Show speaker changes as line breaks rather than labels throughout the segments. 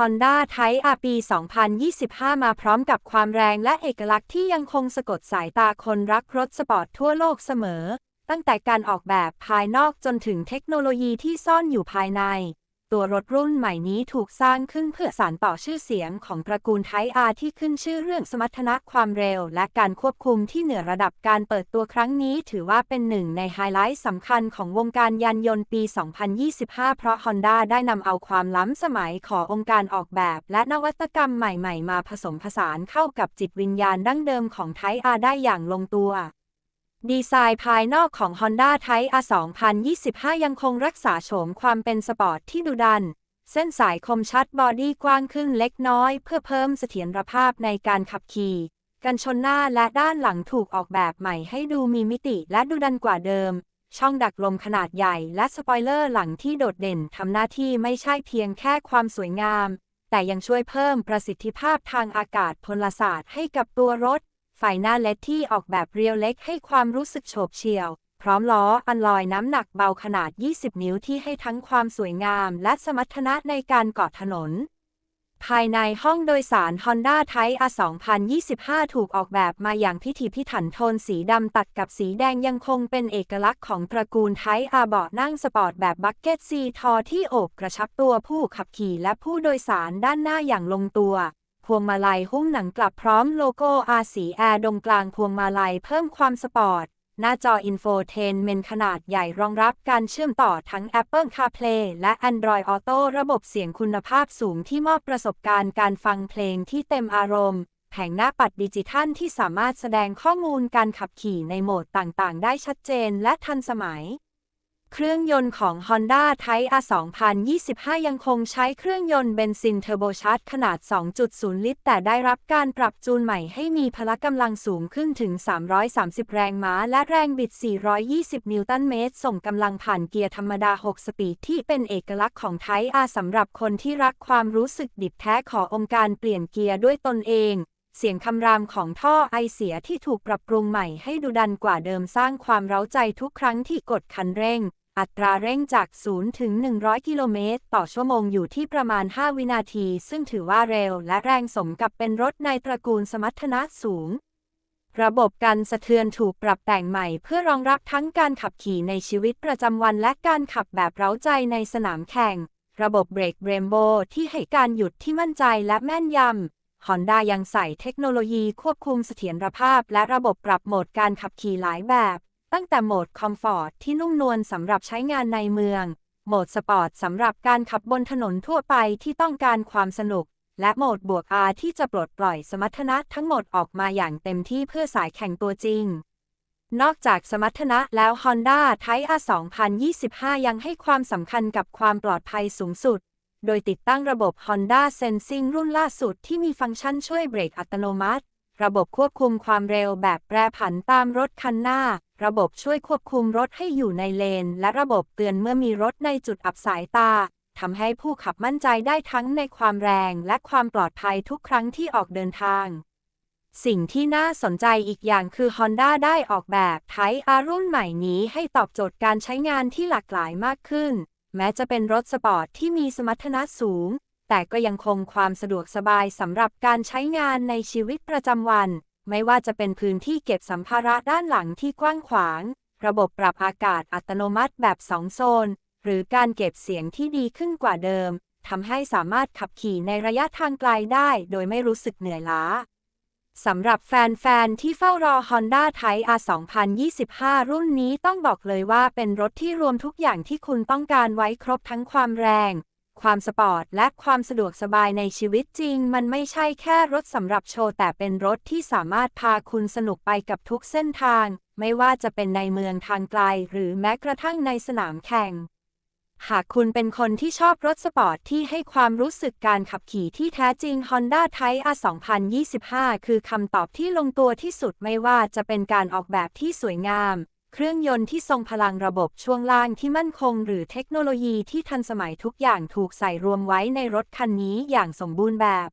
Honda Type R ปี 2025 มาพร้อมกับความแรงและเอกลักษณ์ที่ยังคงสะกดสายตาคนรักรถสปอร์ตทั่วโลกเสมอ ตั้งแต่การออกแบบภายนอกจนถึงเทคโนโลยีที่ซ่อนอยู่ภายใน ตัวรถรุ่นใหม่นี้ถูกสร้างขึ้นเพื่อสานต่อชื่อเสียงของตระกูลไทอาร์ที่ขึ้นชื่อเรื่องสมรรถนะความเร็ว และการควบคุมที่เหนือระดับการเปิดตัวครั้งนี้ ถือว่าเป็นหนึ่งในไฮไลท์สำคัญของวงการยานยนต์ปี 2025 เพราะ Honda ได้นำเอาความล้ำสมัยขององค์การออกแบบ และนวัตกรรมใหม่ๆ มาผสมผสานเข้ากับจิตวิญญาณดั้งเดิมของไทอาร์ได้อย่างลงตัว ดีไซน์ภายนอกของ Honda Type R 2025 ยังคงรักษาโฉมความเป็นสปอร์ตที่ดุดัน เส้นสายคมชัดบอดี้กว้างขึ้นเล็กน้อย เพื่อเพิ่มเสถียรภาพในการขับขี่ กันชนหน้าและด้านหลังถูกออกแบบใหม่ให้ดูมีมิติและดุดันกว่าเดิม ช่องดักลมขนาดใหญ่และสปอยเลอร์หลังที่โดดเด่นทำหน้าที่ไม่ใช่เพียงแค่ความสวยงาม แต่ยังช่วยเพิ่มประสิทธิภาพทางอากาศพลศาสตร์ให้กับตัวรถ ไฟหน้าเลดที่ออกแบบเรียวเล็กให้ความรู้สึกโฉบเฉี่ยว พร้อมล้ออันลอยน้ำหนักเบาขนาด 20 นิ้วที่ให้ทั้งความสวยงามและสมรรถนะในการเกาะถนน ภายในห้องโดยสาร Honda Type R 2025 ถูกออกแบบมาอย่างพิถีพิถันโทนสีดำตัดกับสีแดงยังคงเป็นเอกลักษณ์ของตระกูล Type R เบาะนั่งสปอร์ตแบบบักเก็ตซีทอที่โอบกระชับตัวผู้ขับขี่และผู้โดยสารด้านหน้าอย่างลงตัว พวงมาลัยหุ้มหนังกลับพร้อมโลโก้ R สีแอร์ตรงกลางพวงมาลัยเพิ่มความสปอร์ต หน้าจออินโฟเทนเมนขนาดใหญ่รองรับการเชื่อมต่อทั้ง Apple CarPlay และ Android Auto ระบบเสียงคุณภาพสูงที่มอบประสบการณ์การฟังเพลงที่เต็มอารมณ์ แผงหน้าปัดดิจิทัลที่สามารถแสดงข้อมูลการขับขี่ในโหมดต่างๆ ได้ชัดเจนและทันสมัย เครื่องยนต์ของ Honda Type R 2025 ยังคงใช้เครื่องยนต์เบนซินเทอร์โบชาร์จขนาด 2.0 ลิตร แต่ได้รับการปรับจูนใหม่ให้มีพละกำลังสูงขึ้นถึง 330 แรงม้า และแรงบิด 420 นิวตันเมตร ส่งกำลังผ่านเกียร์ธรรมดา 6 สปีดที่เป็นเอกลักษณ์ของ Type R สำหรับคนที่รักความรู้สึกดิบแท้ขอองค์การเปลี่ยนเกียร์ด้วยตนเอง เสียงคำรามของท่อไอเสียที่ถูกปรับปรุงใหม่ให้ดูดันกว่าเดิมสร้างความเร้าใจทุกครั้งที่กดคันเร่ง อัตราเร่งจาก 0 ถึง 100 กิโลเมตร ต่อชั่วโมงอยู่ที่ประมาณ 5 วินาที ซึ่งถือว่าเร็วและแรงสมกับเป็นรถในตระกูลสมรรถนะสูง ระบบการสะเทือนถูกปรับแต่งใหม่เพื่อรองรับทั้งการขับขี่ในชีวิตประจำวันและการขับแบบเร้าใจในสนามแข่ง ระบบเบรกเบรมโบที่ให้การหยุดที่มั่นใจและแม่นยำ Honda ยังใส่เทคโนโลยีควบคุมเสถียรภาพ และระบบปรับโหมดการขับขี่หลายแบบ ตั้งแต่โหมดคอมฟอร์ตที่นุ่มนวลสำหรับใช้งานในเมือง โหมดสปอร์ตสำหรับการขับบนถนนทั่วไปที่ต้องการความสนุก และโหมดบวก R ที่จะปลดปล่อยสมรรถนะทั้งหมดออกมาอย่างเต็มที่เพื่อสายแข่งตัวจริงนอกจากสมรรถนะแล้ว Honda Type R 2025 ยังให้ความสำคัญกับความปลอดภัยสูงสุด โดยติดตั้งระบบ Honda Sensing รุ่นล่าสุดที่มีฟังก์ชันช่วยเบรกอัตโนมัติ ระบบควบคุมความเร็วแบบแปรผันตามรถคันหน้า ระบบช่วยควบคุมรถให้อยู่ในเลน และระบบเตือนเมื่อมีรถในจุดอับสายตาทำให้ผู้ขับมั่นใจได้ทั้งในความแรงและความปลอดภัยทุกครั้งที่ออกเดินทาง สิ่งที่น่าสนใจอีกอย่างคือ Honda ได้ออกแบบ Type R รุ่นใหม่นี้ให้ตอบโจทย์การใช้งานที่หลากหลายมากขึ้น แม้จะเป็นรถสปอร์ตที่มีสมรรถนะสูง แต่ก็ยังคงความสะดวกสบายสำหรับการใช้งานในชีวิตประจำวัน ไม่ว่าจะเป็นพื้นที่เก็บสัมภาระด้านหลังที่กว้างขวาง ระบบปรับอากาศอัตโนมัติแบบ2โซน หรือการเก็บเสียงที่ดีขึ้นกว่าเดิมทำให้สามารถขับขี่ในระยะทางไกลได้ โดยไม่รู้สึกเหนื่อยล้า สำหรับแฟน ๆ ที่เฝ้ารอ Honda Type R 2025 รุ่นนี้ต้องบอกเลยว่าเป็นรถที่รวมทุกอย่างที่คุณต้องการไว้ครบทั้งความแรง ความสปอร์ต และความสะดวกสบายในชีวิตจริง มันไม่ใช่แค่รถสำหรับโชว์ แต่เป็นรถที่สามารถพาคุณสนุกไปกับทุกเส้นทาง ไม่ว่าจะเป็นในเมืองทางไกล หรือแม้กระทั่งในสนามแข่ง หากคุณเป็นคนที่ชอบรถสปอร์ตที่ให้ความรู้สึกการขับขี่ที่แท้จริง Honda Type R 2025 คือคำตอบที่ลงตัวที่สุดไม่ว่าจะเป็นการออกแบบที่สวยงาม เครื่องยนต์ที่ทรงพลังระบบช่วงล่างที่มั่นคง หรือเทคโนโลยีที่ทันสมัยทุกอย่างถูกใส่รวมไว้ในรถคันนี้อย่างสมบูรณ์แบบ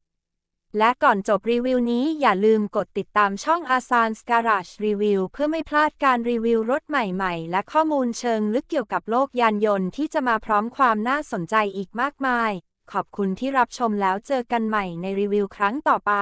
และก่อนจบรีวิวนี้อย่าลืมกดติดตามช่อง a s a n s Garage Review เพื่อไม่พลาดการรีวิวรถใหม่ๆ และข้อมูลเชิงลึกเกี่ยวกับโลกยานยนต์ที่จะมาพร้อมความน่าสนใจอีกมากมาย ขอบคุณที่รับชมแล้วเจอกันใหม่ในรีวิวครั้งต่อไป